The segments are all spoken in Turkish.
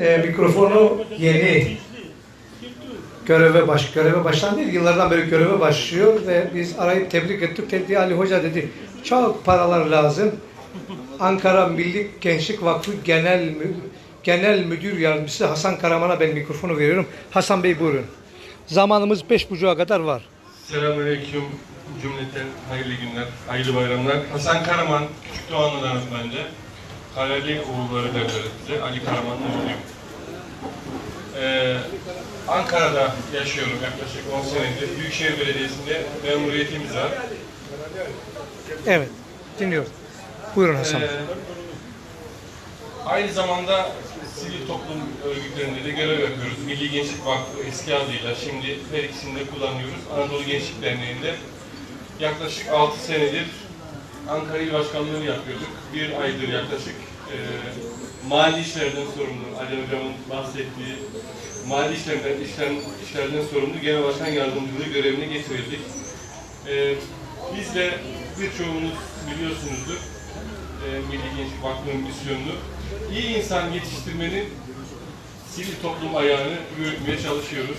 E, mikrofonu yeni göreve baş göreve başlandı. Yıllardan beri göreve başlıyor ve biz arayıp tebrik ettik. Dedi Ali Hoca dedi çok paralar lazım. Ankara Milli Gençlik Vakfı Genel Genel Müdür Yardımcısı Hasan Karaman'a ben mikrofonu veriyorum. Hasan Bey buyurun. Zamanımız beş buçuğa kadar var. Selamünaleyküm cümleten hayırlı günler, hayırlı bayramlar. Hasan Karaman, Küçük Doğanlılarız bence. Karali oğulları derler bize, Ali Karaman'ın oğluyum. Ee, Ankara'da yaşıyorum yaklaşık 10 senedir. Büyükşehir Belediyesi'nde memuriyetimiz var. Evet. Dinliyoruz. Buyurun Hasan. Ee, aynı zamanda sivil toplum örgütlerinde de görev yapıyoruz. Milli Gençlik Vakfı eski adıyla şimdi her ikisini de kullanıyoruz. Anadolu Gençlik Derneği'nde yaklaşık 6 senedir Ankara İl Başkanlığı yapıyorduk. Bir aydır yaklaşık e, mali işlerden sorumlu, Ali Hocam'ın bahsettiği mali işlerden, işler, işlerden sorumlu Genel Başkan Yardımcılığı görevine getirildik. E, biz de birçoğunuz biliyorsunuzdur e, Milli Gençlik Vakfı'nın misyonunu iyi insan yetiştirmenin sivil toplum ayağını yürütmeye çalışıyoruz.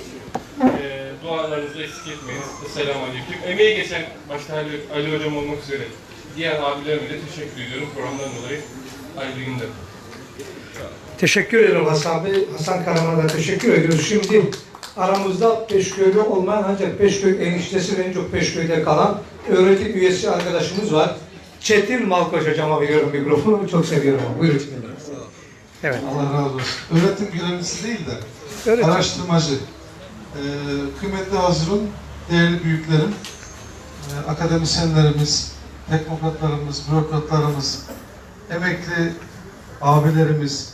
E, dualarınızı eksik etmeyiniz. Selamun Aleyküm. Emeği geçen başta Ali, Ali Hocam olmak üzere diğer abilerime de teşekkür ediyorum programdan dolayı. Hayırlı günler. Teşekkür ederim Hasan Bey. Hasan Karaman'a da teşekkür ediyoruz. Şimdi aramızda Peşköy'de olmayan ancak Peşköy eniştesi ve en çok Peşköy'de kalan öğretim üyesi arkadaşımız var. Çetin Malkoç hocama veriyorum mikrofonu. Çok seviyorum. Buyurun. Evet. Allah razı olsun. Öğretim görevlisi değil de Öğretim. araştırmacı. Ee, kıymetli hazırın, değerli büyüklerim, e, akademisyenlerimiz, teknokratlarımız, bürokratlarımız, emekli abilerimiz,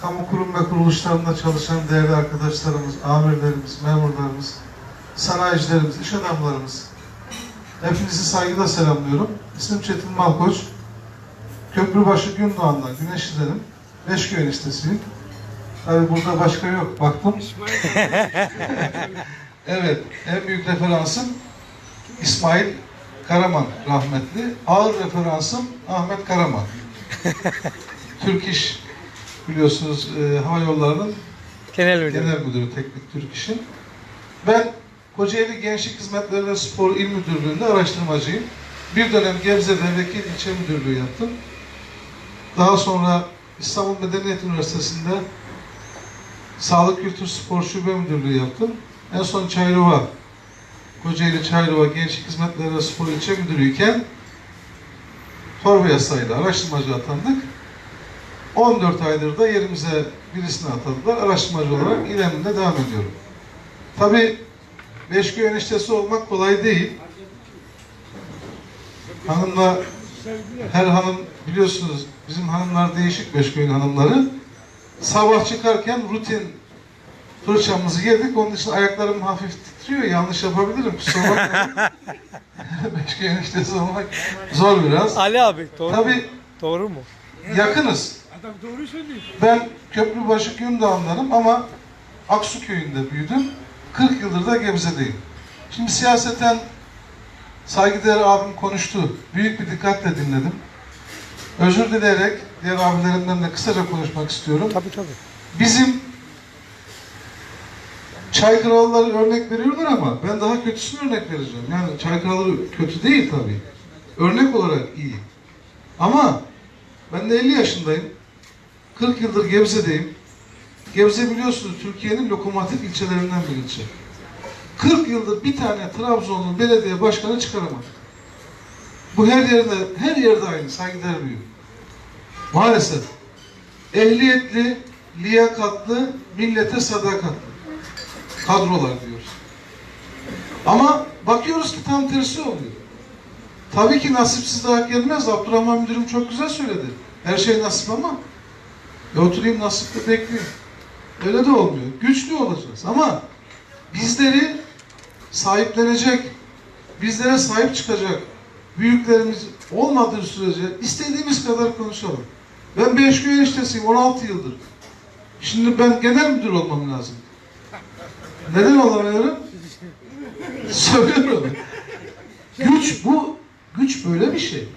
kamu kurum ve kuruluşlarında çalışan değerli arkadaşlarımız, amirlerimiz, memurlarımız, sanayicilerimiz, iş adamlarımız, hepinizi saygıyla selamlıyorum. İsmim Çetin Malkoç. Köprübaşı Gündoğan'dan Güneşlilerim. Beşköy eniştesiyim. Tabii burada başka yok. Baktım. evet. En büyük referansım İsmail Karaman rahmetli. Ağır referansım Ahmet Karaman. Türk İş biliyorsunuz e, hava yollarının Genel müdür. Genel Müdürü Teknik Türk İş'in. Ben Kocaeli Gençlik Hizmetleri ve Spor İl Müdürlüğü'nde araştırmacıyım. Bir dönem Gebze'de vekil ilçe müdürlüğü yaptım. Daha sonra İstanbul Medeniyet Üniversitesi'nde Sağlık Kültür Spor Şube Müdürlüğü yaptım. En son Çayrova, Kocaeli Çayrova Gençlik Hizmetleri ve Spor İlçe Müdürüyken torba yasayla araştırmacı atandık. 14 aydır da yerimize birisini atadılar. Araştırmacı olarak ileminde devam ediyorum. Tabi Beşköy eniştesi olmak kolay değil. Hanımla her hanım biliyorsunuz bizim hanımlar değişik Beşköy'ün hanımları. Sabah çıkarken rutin fırçamızı yedik. Onun için ayaklarım hafif titriyor. Yanlış yapabilirim. Kusura bakmayın. Beşköy eniştesi olmak zor biraz. Ali abi doğru mu? Tabi Doğru mu? yakınız. Ben Köprübaşı Gündoğanlarım ama Aksu köyünde büyüdüm. 40 yıldır da Gebze'deyim. Şimdi siyaseten saygıdeğer abim konuştu. Büyük bir dikkatle dinledim. Özür dileyerek diğer abilerimden de kısaca konuşmak istiyorum. Tabii tabii. Bizim çay kralları örnek veriyorlar ama ben daha kötüsünü örnek vereceğim. Yani çay kralları kötü değil tabii. Örnek olarak iyi. Ama ben de 50 yaşındayım. 40 yıldır Gebze'deyim. Gebze biliyorsunuz Türkiye'nin lokomotif ilçelerinden bir ilçe. 40 yıldır bir tane Trabzonlu belediye başkanı çıkaramadı. Bu her yerde, her yerde aynı saygıdeğer büyük. Maalesef ehliyetli, liyakatlı, millete sadakatli kadrolar diyoruz. Ama bakıyoruz ki tam tersi oluyor. Tabii ki nasipsiz de hak gelmez. Abdurrahman müdürüm çok güzel söyledi. Her şey nasip ama e oturayım nasipte bekleyeyim. Öyle de olmuyor. Güçlü olacağız ama bizleri sahiplenecek, bizlere sahip çıkacak büyüklerimiz olmadığı sürece istediğimiz kadar konuşalım. Ben Beşköy eniştesiyim 16 yıldır. Şimdi ben genel müdür olmam lazım. Neden olamıyorum? Söylüyorum. Güç bu, güç böyle bir şey.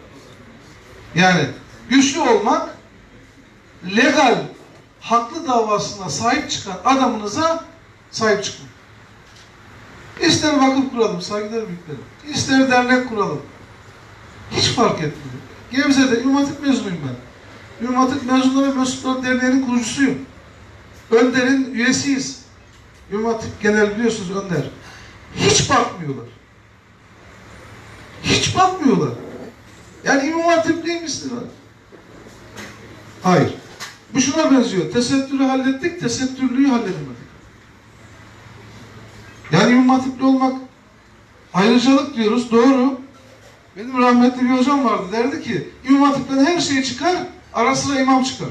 Yani güçlü olmak legal haklı davasına sahip çıkan adamınıza sahip çıkın. İster vakıf kuralım, saygıdeğer büyüklerim. İster dernek kuralım. Hiç fark etmiyor. Gebze'de Hatip mezunuyum ben. Hatip Mezunları ve Mensupları Derneği'nin kurucusuyum. Önder'in üyesiyiz. Hatip Genel biliyorsunuz Önder. Hiç bakmıyorlar. Hiç bakmıyorlar. Yani İmam Hatipliymişsin. Hayır. Bu şuna benziyor. Tesettürü hallettik, tesettürlüyü halledemedik. Yani İmam Hatipli olmak ayrıcalık diyoruz, doğru. Benim rahmetli bir hocam vardı, derdi ki İmam Hatip'ten her şey çıkar, ara sıra imam çıkar.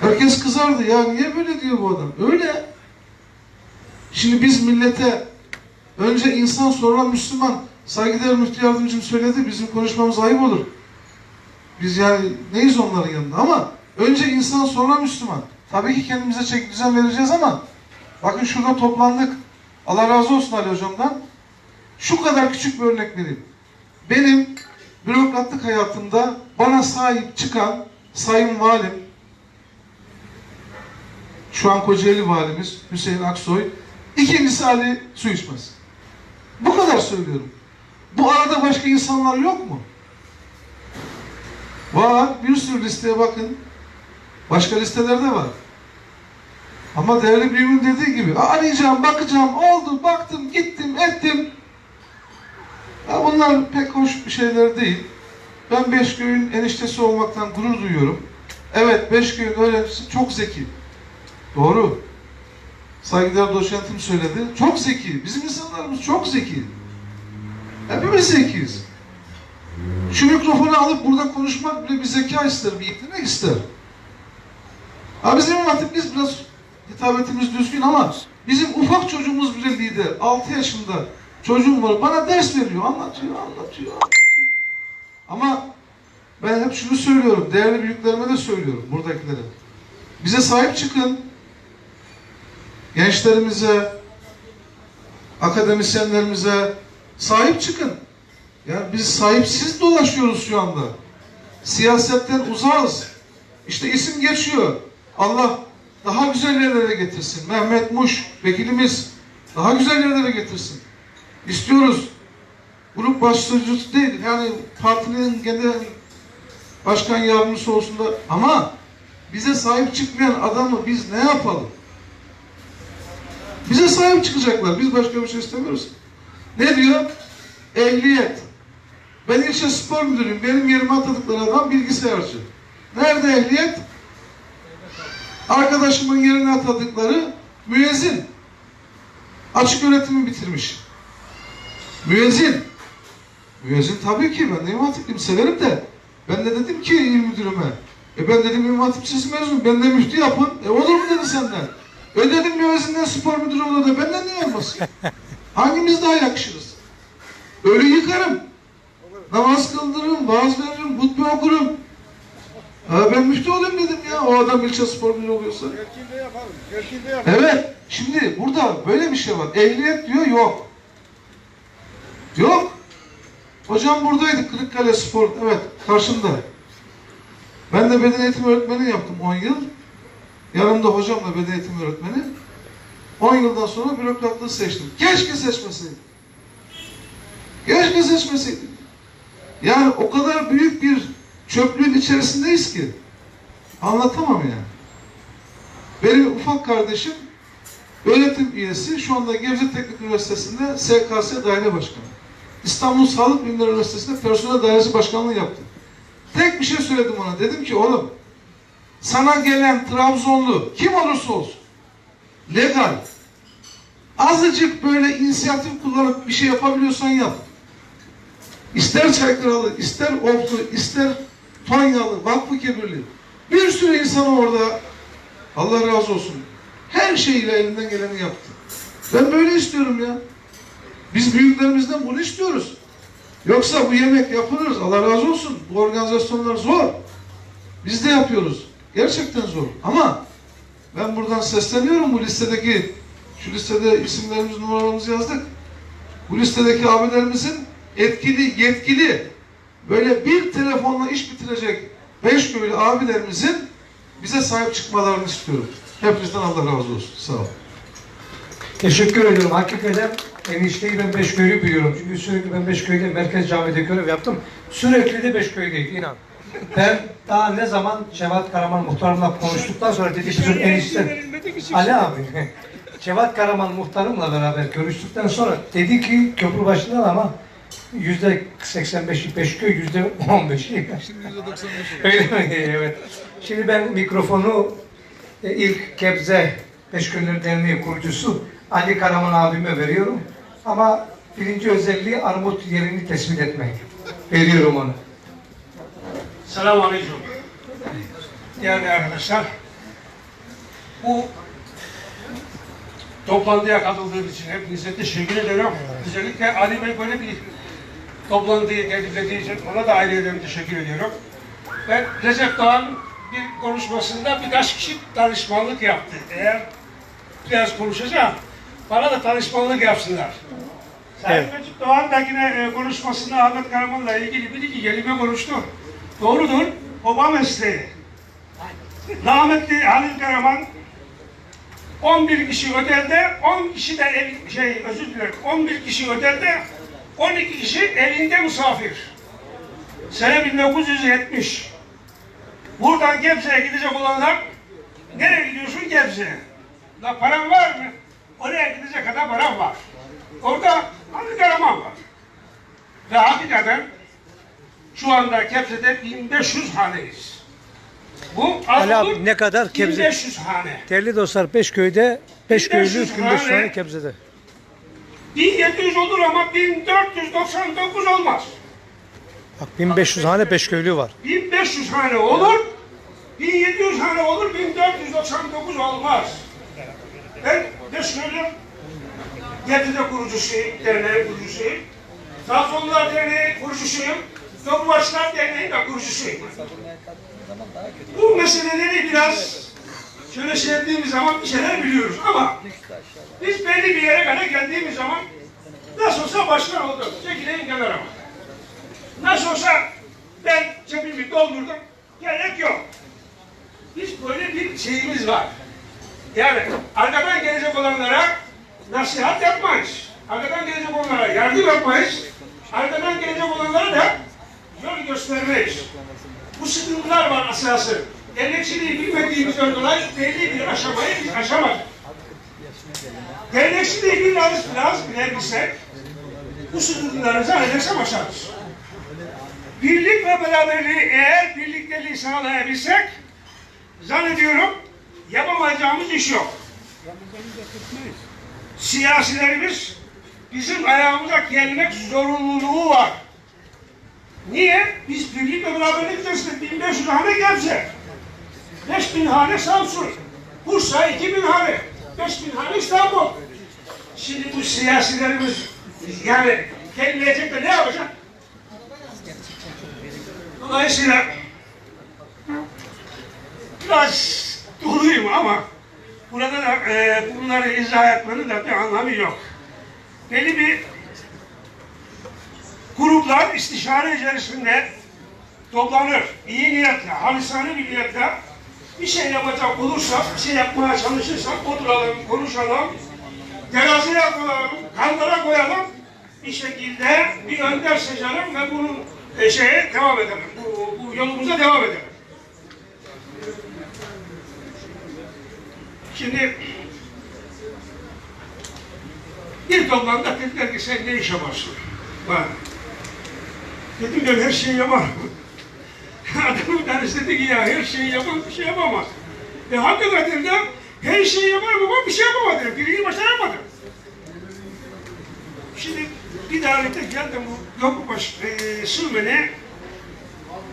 Herkes kızardı, ya niye böyle diyor bu adam? Öyle. Şimdi biz millete önce insan sonra Müslüman, saygıdeğer müftü yardımcım söyledi, bizim konuşmamız ayıp olur. Biz yani neyiz onların yanında ama önce insan sonra Müslüman. Tabii ki kendimize çek düzen vereceğiz ama bakın şurada toplandık. Allah razı olsun Ali hocamdan. Şu kadar küçük bir örnek vereyim. Benim bürokratlık hayatımda bana sahip çıkan sayın valim, şu an Kocaeli valimiz Hüseyin Aksoy, ikincisi Ali Su içmez. Bu kadar söylüyorum. Bu arada başka insanlar yok mu? Var. Bir sürü listeye bakın. Başka listeler de var. Ama değerli büyüğümün dediği gibi arayacağım, bakacağım, oldu, baktım, gittim, ettim. Ya bunlar pek hoş bir şeyler değil. Ben Beşköy'ün eniştesi olmaktan gurur duyuyorum. Evet, Beşköy'ün öğrencisi çok zeki. Doğru. Saygıdeğer doçentim söyledi. Çok zeki. Bizim insanlarımız çok zeki. Hepimiz zekiyiz. Şu mikrofonu alıp burada konuşmak bile bir zeka ister, bir yetenek ister. Ha bizim biz biraz hitabetimiz düzgün ama bizim ufak çocuğumuz bile lider. 6 yaşında çocuğum var. Bana ders veriyor, anlatıyor, anlatıyor, anlatıyor. Ama ben hep şunu söylüyorum, değerli büyüklerime de söylüyorum, buradakilere. Bize sahip çıkın. Gençlerimize, akademisyenlerimize sahip çıkın. Yani biz sahipsiz dolaşıyoruz şu anda. Siyasetten uzağız. İşte isim geçiyor. Allah daha güzel yerlere getirsin. Mehmet Muş, vekilimiz daha güzel yerlere getirsin. İstiyoruz. Grup başlıcısı değil. Yani partinin genel başkan yardımcısı olsun da ama bize sahip çıkmayan adamı biz ne yapalım? Bize sahip çıkacaklar. Biz başka bir şey istemiyoruz. Ne diyor? Ehliyet. Ben ilçe spor müdürüyüm. Benim yerime atadıkları adam bilgisayarcı. Nerede ehliyet? Arkadaşımın yerine atadıkları müezzin. Açık öğretimi bitirmiş. Müezzin. Müezzin tabii ki ben de İmam Hatip'im severim de. Ben de dedim ki il müdürüme. E ben dedim İmam Hatip mezun. Ben de müftü yapın. E olur mu dedi senden. E dedim müezzinden spor müdürü olur da benden niye olmasın? Hangimiz daha yakışırız? Öyle yıkarım. Namaz kıldırırım, vaaz veririm, hutbe okurum. Ha, ben müftü olayım dedim ya. O adam ilçe spor müdürü oluyorsa. Gerçinde yapalım. Gerçinde yapalım. Evet. Şimdi burada böyle bir şey var. Ehliyet diyor yok. Yok. Hocam buradaydı Kırıkkale Spor. Evet karşımda. Ben de beden eğitimi öğretmeni yaptım 10 yıl. Yanımda hocam da beden eğitimi öğretmeni. 10 yıldan sonra bürokratlığı seçtim. Keşke seçmeseydim. Keşke seçmeseydim. Yani o kadar büyük bir çöplüğün içerisindeyiz ki. Anlatamam yani. Benim ufak kardeşim öğretim üyesi şu anda Gebze Teknik Üniversitesi'nde SKS Daire Başkanı. İstanbul Sağlık Bilimleri Üniversitesi'nde personel dairesi başkanlığı yaptı. Tek bir şey söyledim ona. Dedim ki oğlum sana gelen Trabzonlu kim olursa olsun legal azıcık böyle inisiyatif kullanıp bir şey yapabiliyorsan yap. İster Çaykralı, ister Oflu, ister Tonyalı, Vakfı Kebirli. Bir sürü insan orada Allah razı olsun. Her şeyle elinden geleni yaptı. Ben böyle istiyorum ya. Biz büyüklerimizden bunu istiyoruz. Yoksa bu yemek yapılır. Allah razı olsun. Bu organizasyonlar zor. Biz de yapıyoruz. Gerçekten zor. Ama ben buradan sesleniyorum bu listedeki şu listede isimlerimiz, numaralarımızı yazdık. Bu listedeki abilerimizin etkili, yetkili böyle bir telefonla iş bitirecek beş köylü abilerimizin bize sahip çıkmalarını istiyorum. Hepinizden Allah razı olsun. Sağ olun. Teşekkür ediyorum. Hakikaten enişteyi ben Beşköy'ü biliyorum. Çünkü sürekli ben Beşköy'de Merkez Camii'de görev yaptım. Sürekli de Beşköy'deydi inan. Ben daha ne zaman Cevat Karaman muhtarımla konuştuktan sonra dedi bizim enişte Ali abi Cevat Karaman muhtarımla beraber görüştükten sonra dedi ki köprü başından ama yüzde 85'i Beşköy, yüzde 15'i. Öyle mi? Evet. Şimdi ben mikrofonu e, ilk Gebze Beşgönül Derneği kurucusu Ali Karaman abime veriyorum. Ama birinci özelliği armut yerini tespit etmek. Veriyorum onu. Selamun Aleyküm. Değerli arkadaşlar, bu toplantıya katıldığınız için hepinize teşekkür ederim. Özellikle Ali Bey böyle bir toplantıyı tekliflediği için ona da ayrıca teşekkür ediyorum. Ben Recep Doğan bir konuşmasında birkaç kişi danışmanlık yaptı. Eğer biraz konuşacağım, bana da danışmanlık yapsınlar. Sayın Recep Doğan da yine e, konuşmasında Ahmet Karaman'la ilgili bir iki kelime konuştu. Doğrudur, baba mesleği. Rahmetli Halil Karaman 11 kişi ödelde, 10 kişi de ev, şey özür dilerim, 11 kişi ödelde, 12 kişi evinde misafir. Sene 1970. Buradan Gebze'ye gidecek olanlar, nereye gidiyorsun Gebze'ye? La paran var mı? Oraya gidecek kadar param var. Orada Halil Karaman var. Ve hakikaten şu anda Gebze'de 1500 haneyiz. Bu Ali az olur, abi ne kadar Gebze? 1500 hane. Değerli dostlar Beşköy'de, Beşköylü 1500 1500 tane. tane Gebze'de. 1700 olur ama 1499 olmaz. Bak 1500 hane Beşköylü var. 1500 hane olur, 1700 hane olur, 1499 olmaz. Ben de şöyle Gebze'de kurucusuyum, derneğin kurucusuyum. Trabzonlular Derneği kurucusuyum. Yolbaşlar Derneği de kurucusuyum. Bu meseleleri biraz şöyle sevdiğimiz zaman bir şeyler biliyoruz ama biz belli bir yere kadar geldiğimiz zaman nasıl olsa başkan olduk. Çekileyim kenara. Nasıl olsa ben cebimi doldurdum. Gerek yok. Biz böyle bir şeyimiz var. Yani arkadan gelecek olanlara nasihat yapmayız. Arkadan gelecek olanlara yardım yapmayız. Arkadan gelecek olanlara da yol göstermeyiz. Bu sıkıntılar var asası. Dernekçiliği bilmediğimizden dolayı belli bir aşamayı biz aşamadık. Dernekçiliği biraz biraz bilebilsek bu sıkıntılarımızı hallersem aşarız. Birlik ve beraberliği eğer birlikteliği sağlayabilsek zannediyorum yapamayacağımız iş yok. Siyasilerimiz bizim ayağımıza gelmek zorunluluğu var. Niye? Biz birlik ve beraberlik içerisinde 1500 hane Gebze, 5000 hane Samsun, Bursa 2000 hane, 5000 hane İstanbul. Şimdi bu siyasilerimiz yani gelecek de ne yapacak? Dolayısıyla biraz doluyum ama burada da e, bunları izah etmenin de bir anlamı yok. Belli bir gruplar istişare içerisinde toplanır. İyi niyetle, halisane bir niyetle bir şey yapacak olursak, bir şey yapmaya çalışırsak oturalım, konuşalım, teraziye koyalım, kanlara koyalım, bir şekilde bir önder seçelim ve bunun e, şeye devam edelim. Bu, bu yolumuza devam edelim. Şimdi bir toplantıda dediler ki sen ne iş yaparsın? Bak. Dedim ben her şeyi yaparım. Adamın bir tanesi dedi ki ya her şeyi yapan bir şey yapamaz. E hakikaten de her şeyi yaparım ama bir şey yapamadım. Birini başaramadım. Şimdi bir davete geldim bu Yokbaş e, Sürmen'e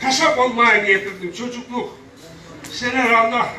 kasap olmaya niyetlendim çocukluk. Seneler Allah